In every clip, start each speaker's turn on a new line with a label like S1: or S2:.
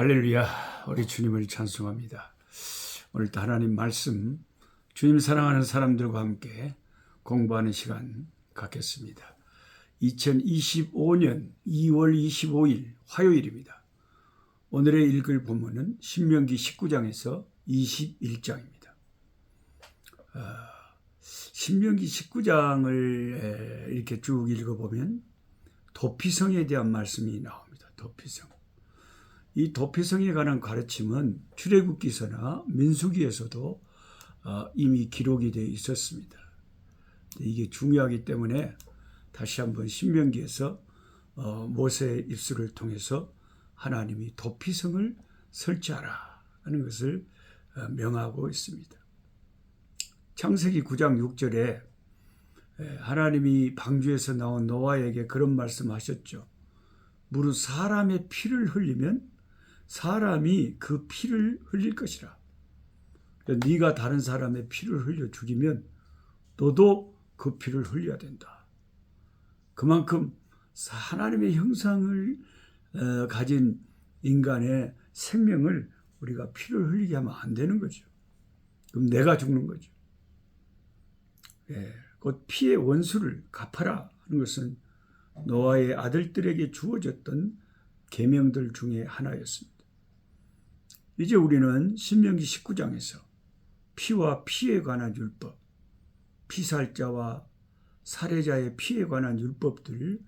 S1: 할렐루야, 우리 주님을 찬송합니다. 오늘도 하나님 말씀, 주님 사랑하는 사람들과 함께 공부하는 시간 갖겠습니다. 2025년 2월 25일 화요일입니다. 오늘의 읽을 본문은 신명기 19장에서 21장입니다. 아, 신명기 19장을 이렇게 쭉 읽어보면 도피성에 대한 말씀이 나옵니다. 도피성. 이 도피성에 관한 가르침은 출애굽기서나 민수기에서도 어, 이미 기록이 되어 있었습니다. 이게 중요하기 때문에 다시 한번 신명기에서 어, 모세의 입술을 통해서 하나님이 도피성을 설치하라 하는 것을 어, 명하고 있습니다. 창세기 9장 6절에 하나님이 방주에서 나온 노아에게 그런 말씀하셨죠. 무릇 사람의 피를 흘리면 사람이 그 피를 흘릴 것이라. 그러니까 네가 다른 사람의 피를 흘려 죽이면 너도 그 피를 흘려야 된다. 그만큼 하나님의 형상을 어, 가진 인간의 생명을 우리가 피를 흘리게 하면 안 되는 거죠. 그럼 내가 죽는 거죠. 예, 곧 피의 원수를 갚아라 하는 것은 노아의 아들들에게 주어졌던 계명들 중에 하나였습니다. 이제 우리는 신명기 19장에서 피와 피에 관한 율법, 피살자와 살해자의 피에 관한 율법들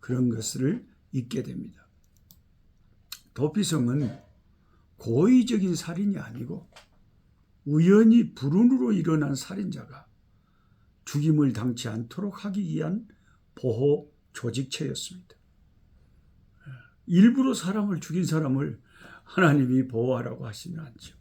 S1: 그런 것을 읽게 됩니다. 도피성은 고의적인 살인이 아니고 우연히 불운으로 일어난 살인자가 죽임을 당치 않도록 하기 위한 보호 조직체였습니다. 일부러 사람을 죽인 사람을 하나님이 보호하라고 하시는 않죠.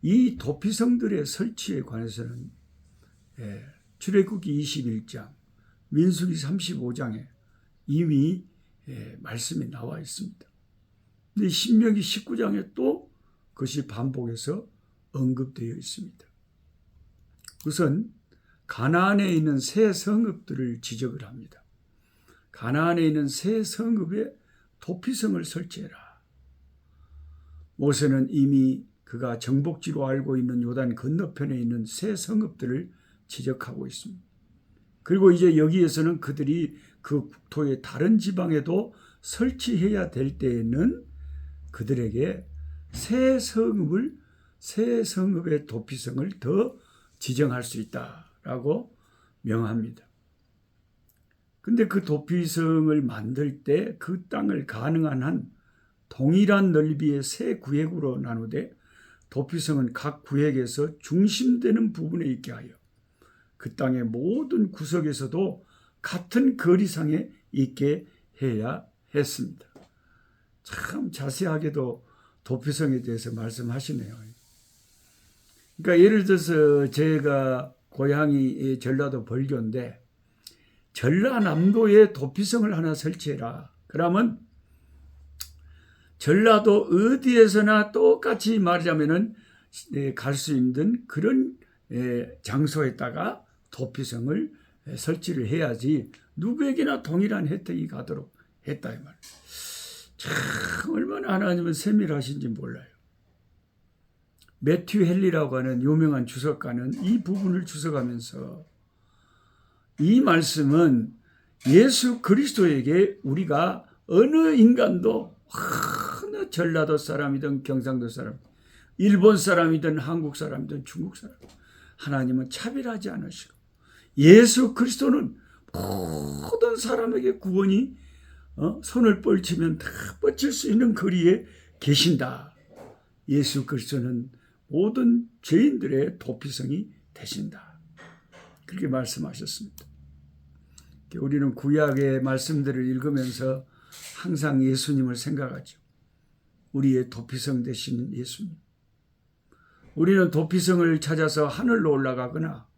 S1: 이 도피성들의 설치에 관해서는 예, 출애굽기 21장, 민수기 35장에 이미 예, 말씀이 나와 있습니다. 근데 신명기 19장에 또 그것이 반복해서 언급되어 있습니다. 우선 가나안에 있는 새 성읍들을 지적을 합니다. 가나안에 있는 새 성읍에 도피성을 설치해라. 모세는 이미 그가 정복지로 알고 있는 요단 건너편에 있는 새 성읍들을 지적하고 있습니다. 그리고 이제 여기에서는 그들이 그 국토의 다른 지방에도 설치해야 될 때에는 그들에게 새 성읍을 새 성읍의 도피성을 더 지정할 수 있다라고 명합니다. 근데 그 도피성을 만들 때 그 땅을 가능한 한 동일한 넓이의 세 구획으로 나누되 도피성은 각 구획에서 중심되는 부분에 있게 하여 그 땅의 모든 구석에서도 같은 거리상에 있게 해야 했습니다. 참 자세하게도 도피성에 대해서 말씀하시네요. 그러니까 예를 들어서 제가 고향이 전라도 벌교인데 전라남도에 도피성을 하나 설치해라. 그러면 전라도 어디에서나 똑같이 말하자면은 예, 갈수 있는 그런 예, 장소에다가 도피성을 예, 설치를 해야지 누구에게나 동일한 혜택이 가도록 했다 이 말. 참 얼마나 하나님은 세밀하신지 몰라요. 매튜 헨리라고 하는 유명한 주석가는 이 부분을 주석하면서 이 말씀은 예수 그리스도에게 우리가 어느 인간도 전라도 사람이든 경상도 사람, 일본 사람이든 한국 사람이든 중국 사람, 하나님은 차별하지 않으시고 예수 그리스도는 모든 사람에게 구원이 어? 손을 뻗치면 다 뻗칠 수 있는 거리에 계신다. 예수 그리스도는 모든 죄인들의 도피성이 되신다. 그렇게 말씀하셨습니다. 우리는 구약의 말씀들을 읽으면서 항상 예수님을 생각하죠. 우리의 도피성 되신 예수님. 우리는 도피성을 찾아서 하늘로 올라가거나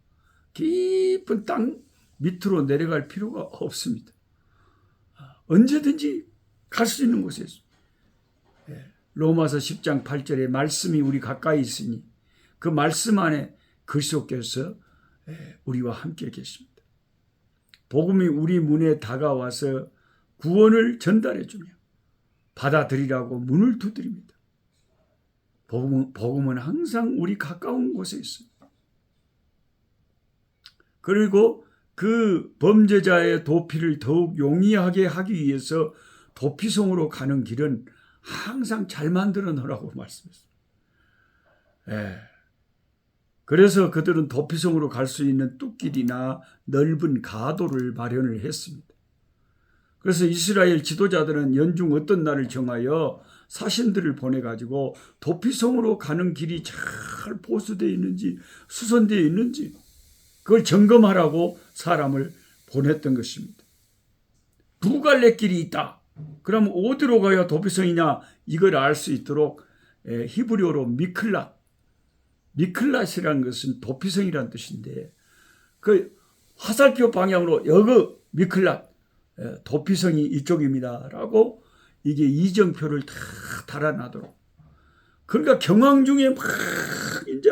S1: 깊은 땅 밑으로 내려갈 필요가 없습니다. 언제든지 갈 수 있는 곳에 있습니다. 예, 로마서 10장 8절에 말씀이 우리 가까이 있으니 그 말씀 안에 그리스도께서 예, 우리와 함께 계십니다. 복음이 우리 문에 다가와서 구원을 전달해 주며 받아들이라고 문을 두드립니다. 복음은, 복음은 항상 우리 가까운 곳에 있습니다. 그리고 그 범죄자의 도피를 더욱 용이하게 하기 위해서 도피성으로 가는 길은 항상 잘 만들어 놓으라고 말씀했습니다. 예. 그래서 그들은 도피성으로 갈 수 있는 뚝길이나 넓은 가도를 마련을 했습니다. 그래서 이스라엘 지도자들은 연중 어떤 날을 정하여 사신들을 보내가지고 도피성으로 가는 길이 잘 보수되어 있는지 수선되어 있는지 그걸 점검하라고 사람을 보냈던 것입니다. 두 갈래 길이 있다. 그럼 어디로 가야 도피성이냐 이걸 알 수 있도록 에, 히브리어로 미클랏 미클랏이라는 것은 도피성이라는 뜻인데 그 화살표 방향으로 여기 미클랏 에, 도피성이 이쪽입니다 라고 이게 이정표를 다 달아나도록 그러니까 경황 중에 막 이제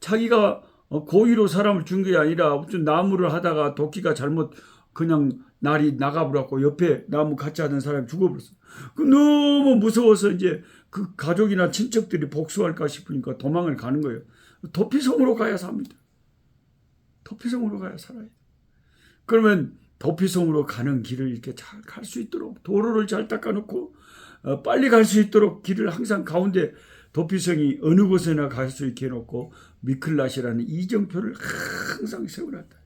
S1: 자기가 어, 고의로 사람을 준 게 아니라 무슨 나무를 하다가 도끼가 잘못 그냥 날이 나가버렸고 옆에 나무 같이 하던 사람이 죽어버렸어. 그 너무 무서워서 이제 그 가족이나 친척들이 복수할까 싶으니까 도망을 가는 거예요. 도피성으로 가야 삽니다. 도피성으로 가야 살아요. 그러면 도피성으로 가는 길을 이렇게 잘 갈 수 있도록 도로를 잘 닦아놓고 어, 빨리 갈 수 있도록 길을 항상 가운데 도피성이 어느 곳에나 갈 수 있게 해놓고 미클랏이라는 이정표를 항상 세워놨다.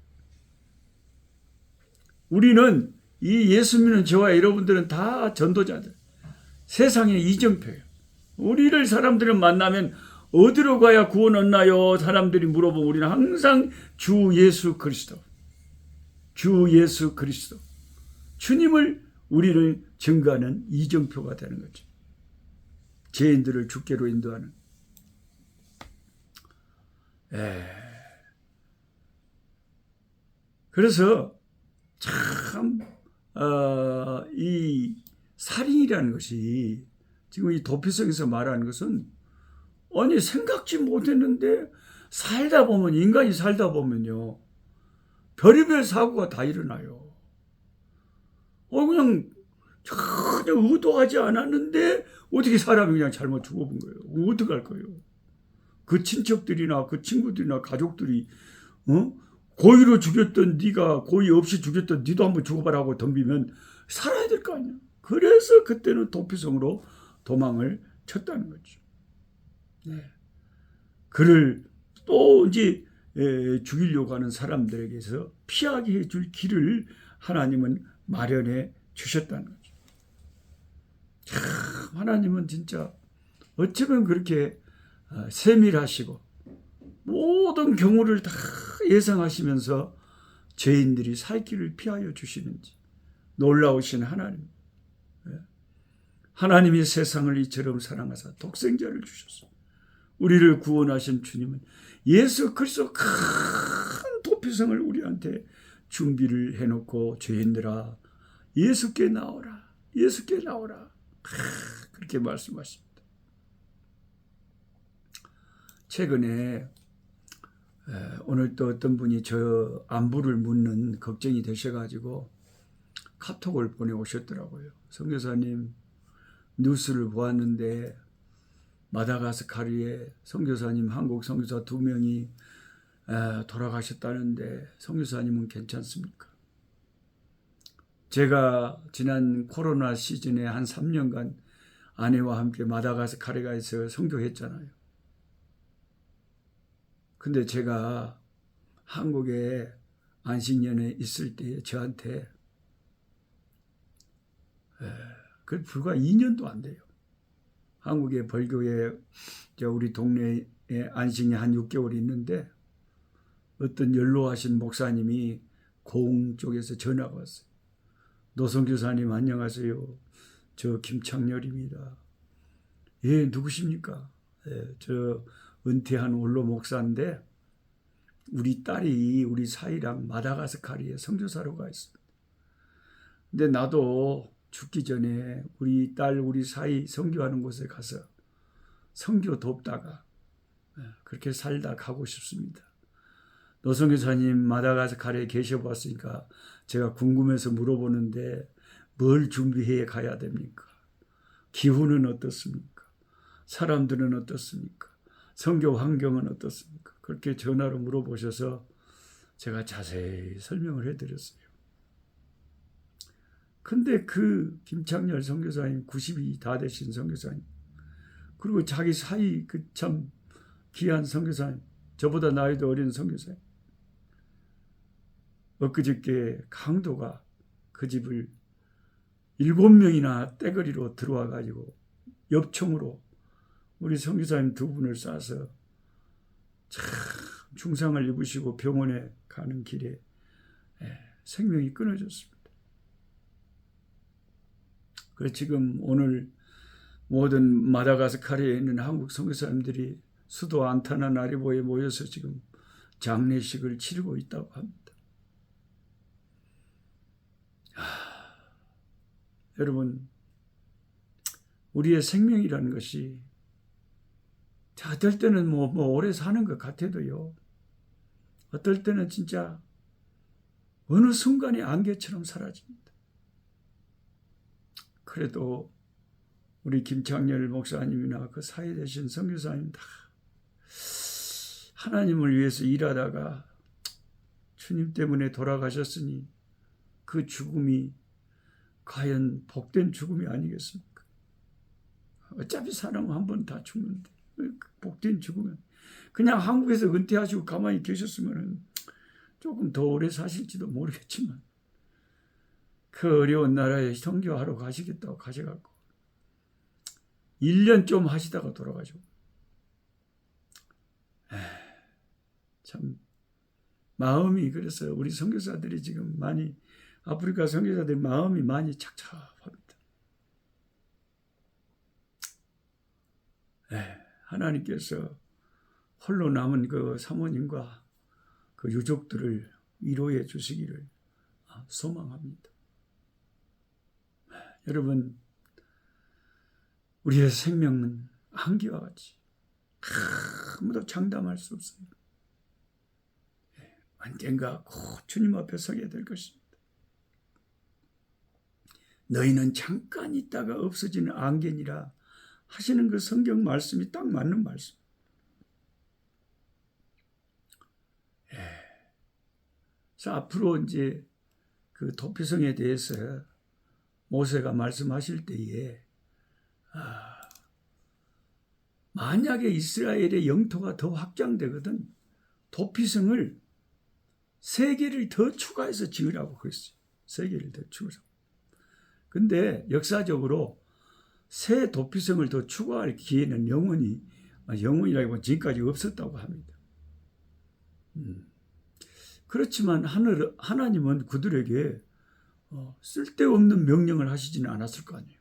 S1: 우리는 이 예수 믿는 저와 여러분들은 다 전도자들. 세상의 이정표예요. 우리를 사람들은 만나면 어디로 가야 구원 얻나요? 사람들이 물어보면 우리는 항상 주 예수 그리스도. 주 예수 그리스도. 주님을 우리를 증거하는 이정표가 되는 거죠. 죄인들을 주께로 인도하는. 에. 그래서 참, 어, 이 살인이라는 것이 지금 이 도피성에서 말하는 것은 아니 생각지 못했는데 살다 보면 인간이 살다 보면요 별의별 사고가 다 일어나요. 어 그냥 전혀 의도하지 않았는데 어떻게 사람이 그냥 잘못 죽어본 거예요. 어떡할 거예요. 그 친척들이나 그 친구들이나 가족들이 어? 고의로 죽였던 네가 고의 없이 죽였던 네도 한번 죽어봐라고 덤비면 살아야 될 거 아니야. 그래서 그때는 도피성으로 도망을 쳤다는 거죠. 네. 그를 또 이제 에, 죽이려고 하는 사람들에게서 피하게 해줄 길을 하나님은 마련해 주셨다는 거죠. 참 하나님은 진짜 어쩌면 그렇게 어, 세밀하시고 모든 경우를 다 예상하시면서 죄인들이 살 길을 피하여 주시는지 놀라우신 하나님. 예. 하나님이 세상을 이처럼 사랑하사 독생자를 주셨어. 우리를 구원하신 주님은 예수 그리스도 큰 도피성을 우리한테 준비를 해놓고 죄인들아 예수께 나오라 예수께 나오라 그렇게 말씀하십니다. 최근에 오늘 또 어떤 분이 저 안부를 묻는 걱정이 되셔가지고 카톡을 보내오셨더라고요. 성교사님 뉴스를 보았는데 마다가스카르에 선교사님 한국 선교사 두 명이 돌아가셨다는데 선교사님은 괜찮습니까? 제가 지난 코로나 시즌에 한 3년간 아내와 함께 마다가스카르가에서 선교했잖아요. 근데 제가 한국에 안식년에 있을 때 저한테 그 불과 2년도 안 돼요. 한국의 벌교에 우리 동네에 안식이 한 6개월 있는데 어떤 연로하신 목사님이 공 쪽에서 전화가 왔어요. 노성 교사님 안녕하세요. 저 김창렬입니다. 예, 누구십니까? 예, 저 은퇴한 원로 목사인데 우리 딸이 우리 사이랑 마다가스카리에 성교사로 가 있습니다. 근데 나도 죽기 전에 우리 딸 우리 사이 성교하는 곳에 가서 성교 돕다가 예, 그렇게 살다 가고 싶습니다. 노성교사님 마다가스카르에 계셔봤으니까 제가 궁금해서 물어보는데 뭘 준비해 가야 됩니까? 기후는 어떻습니까? 사람들은 어떻습니까? 성교 환경은 어떻습니까? 그렇게 전화로 물어보셔서 제가 자세히 설명을 해드렸어요. 근데 그 김창렬 선교사님 90이 다 되신 선교사님 그리고 자기 사이 그 참 귀한 선교사님 저보다 나이도 어린 선교사님 엊그저께 강도가 그 집을 일곱 명이나 떼거리로 들어와 가지고 엽총으로 우리 선교사님 두 분을 쏴서 참 중상을 입으시고 병원에 가는 길에 예, 생명이 끊어졌습니다. 그래서 지금 오늘 모든 마다가스카르에 있는 한국 선교사님들이 수도 안타나 나리보에 모여서 지금 장례식을 치르고 있다고 합니다. 하, 여러분, 우리의 생명이라는 것이 어떨 때는 뭐, 뭐 오래 사는 것 같아도요. 어떨 때는 진짜 어느 순간에 안개처럼 사라집니다. 그래도 우리 김창렬 목사님이나 그 사회 되신 선교사님 다 하나님을 위해서 일하다가 주님 때문에 돌아가셨으니 그 죽음이 과연 복된 죽음이 아니겠습니까? 어차피 사람은 한번 다 죽는데 복된 죽으면 그냥 한국에서 은퇴하시고 가만히 계셨으면 조금 더 오래 사실지도 모르겠지만 그 어려운 나라에 선교하러 가시겠다고 가셔갖고 1년 좀 하시다가 돌아가시고 참 마음이 그래서 우리 선교사들이 지금 많이 아프리카 선교사들 마음이 많이 착잡합니다. 하나님께서 홀로 남은 그 사모님과 그 유족들을 위로해 주시기를 소망합니다. 여러분, 우리의 생명은 한기와 같이 아무도 장담할 수 없습니다. 언젠가 곧 주님 앞에 서게 될 것입니다. 너희는 잠깐 있다가 없어지는 안개니라 하시는 그 성경 말씀이 딱 맞는 말씀. 예. 자, 앞으로 이제 그 도피성에 대해서 모세가 말씀하실 때에 아, 만약에 이스라엘의 영토가 더 확장되거든 도피성을 세 개를 더 추가해서 지으라고 그랬어요. 세 개를 더 추가해서. 근데 역사적으로 새 도피성을 더 추가할 기회는 영원히 영원이라고 지금까지 없었다고 합니다. 음. 그렇지만 하늘 하나님은 그들에게 어, 쓸데없는 명령을 하시지는 않았을 거 아니에요.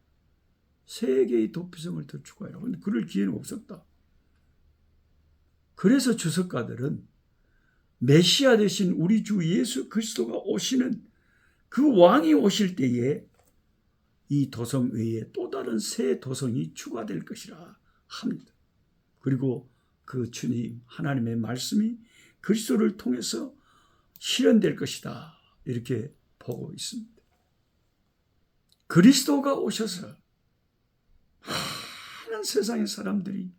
S1: 세 개의 도피성을 더 추가해라. 근데 그럴 기회는 없었다. 그래서 주석가들은 메시아 대신 우리 주 예수 그리스도가 오시는 그 왕이 오실 때에 이 도성 외에 또 다른 새 도성이 추가될 것이라 합니다. 그리고 그 주님 하나님의 말씀이 그리스도를 통해서 실현될 것이다. 이렇게 보고 있습니다. 그리스도가 오셔서 많은 세상의 사람들이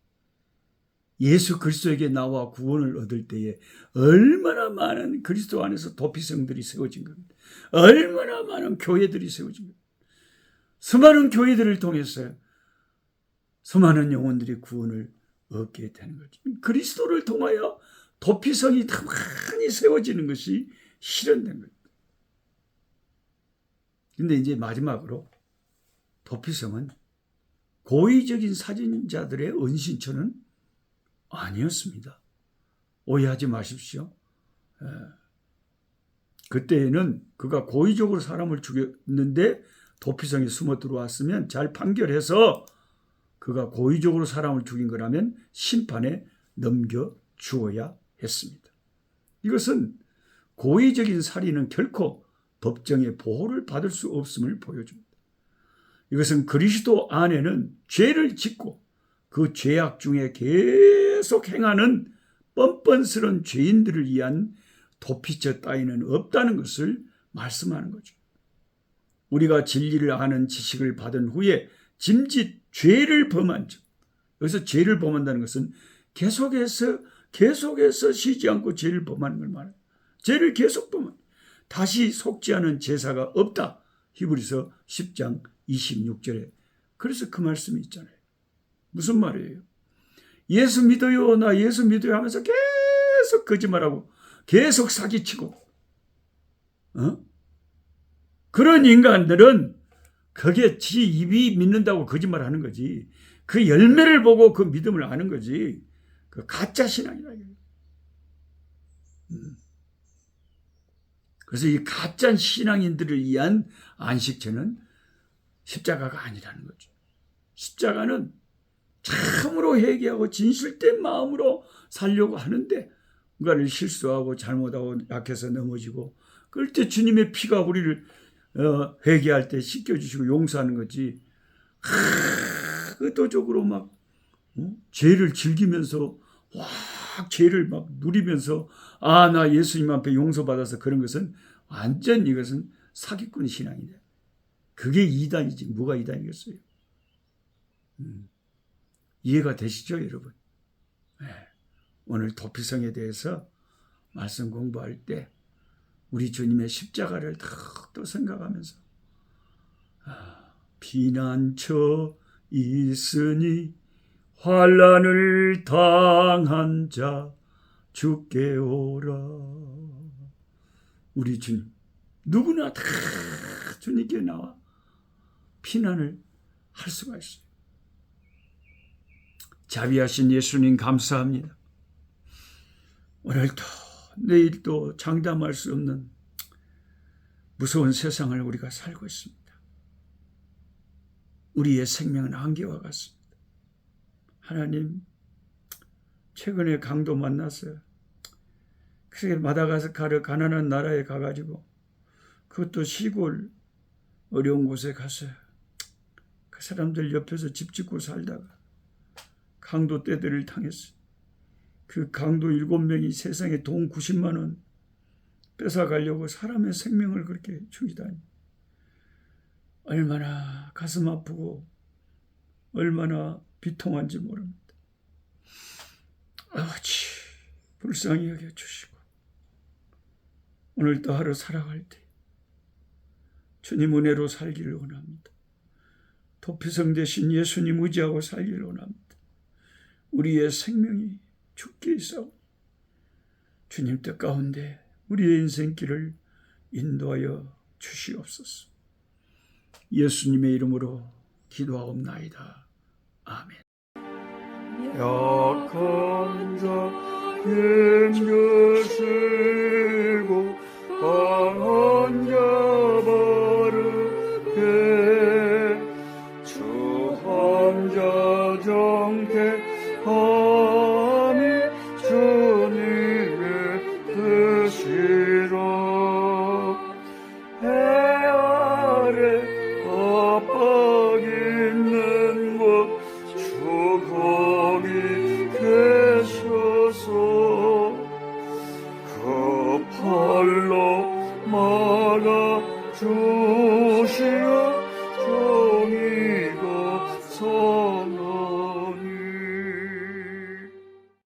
S1: 예수 그리스도에게 나와 구원을 얻을 때에 얼마나 많은 그리스도 안에서 도피성들이 세워진 겁니다. 얼마나 많은 교회들이 세워진 겁니다. 수많은 교회들을 통해서 수많은 영혼들이 구원을 얻게 되는 거죠. 그리스도를 통하여 도피성이 더 많이 세워지는 것이 실현된 겁니다. 근데 이제 마지막으로 도피성은 고의적인 사진자들의 은신처는 아니었습니다. 오해하지 마십시오. 예. 그때에는 그가 고의적으로 사람을 죽였는데 도피성에 숨어 들어왔으면 잘 판결해서 그가 고의적으로 사람을 죽인 거라면 심판에 넘겨 주어야 했습니다. 이것은 고의적인 살인은 결코 법정의 보호를 받을 수 없음을 보여줍니다. 이것은 그리스도 안에는 죄를 짓고 그 죄악 중에 계속 행하는 뻔뻔스런 죄인들을 위한 도피처 따위는 없다는 것을 말씀하는 거죠. 우리가 진리를 아는 지식을 받은 후에 짐짓 죄를 범한 적. 여기서 죄를 범한다는 것은 계속해서 계속해서 쉬지 않고 죄를 범하는 걸 말해요. 죄를 계속 범한. 다시 않은 제사가 없다. 히브리서 10장 26절에. 그래서 그 말씀이 있잖아요. 무슨 말이에요? 예수 믿어요. 나 예수 믿어요 하면서 계속 거짓말하고 계속 사기치고 어? 그런 인간들은 그게 지 입이 믿는다고 거짓말하는 거지. 그 열매를 보고 그 믿음을 아는 거지. 그 가짜 신앙이라. 음. 그래서 이 가짜 신앙인들을 위한 안식처는 십자가가 아니라는 거죠. 십자가는 참으로 회개하고 진실된 마음으로 살려고 하는데 뭔가를 실수하고 잘못하고 약해서 넘어지고 그럴 때 주님의 피가 우리를 어, 회개할 때 씻겨주시고 용서하는 거지. 하, 의도적으로 막 어? 죄를 즐기면서 와 죄를 막 누리면서 아 나 예수님 앞에 용서받아서 그런 것은 완전 이것은 사기꾼 신앙이다. 그게 이단이지 뭐가 이단이겠어요? 음. 이해가 되시죠, 여러분? 네. 오늘 도피성에 대해서 말씀 공부할 때 우리 주님의 십자가를 또 생각하면서 아, 비난처 있으니 환란을 당한 자 죽게 오라. 우리 주님 누구나 다 주님께 나와 피난을 할 수가 있어요. 자비하신 예수님 감사합니다. 오늘도 내일도 장담할 수 없는 무서운 세상을 우리가 살고 있습니다. 우리의 생명은 한계와 같습니다. 하나님, 최근에 강도 만났어요. 그래서 마다가스카르 가난한 나라에 가가지고 그것도 시골 어려운 곳에 가서 그 사람들 옆에서 집 짓고 살다가 강도 떼들을 당했어요. 그 강도 일곱 명이 세상에 돈 90만 원 뺏어가려고 사람의 생명을 그렇게 죽이다니. 얼마나 가슴 아프고 얼마나 비통한지 모릅니다. 아버지 불쌍히 여겨주시고 오늘도 하루 살아갈 때 주님 은혜로 살기를 원합니다. 도피성 대신 예수님 의지하고 살기를 원합니다. 우리의 생명이 죽게 있어 주님 뜻 가운데 우리의 인생길을 인도하여 주시옵소서. 예수님의 이름으로 기도하옵나이다. 아멘. 약한 자 힘주시고 강한 자 바르게 주함자 정태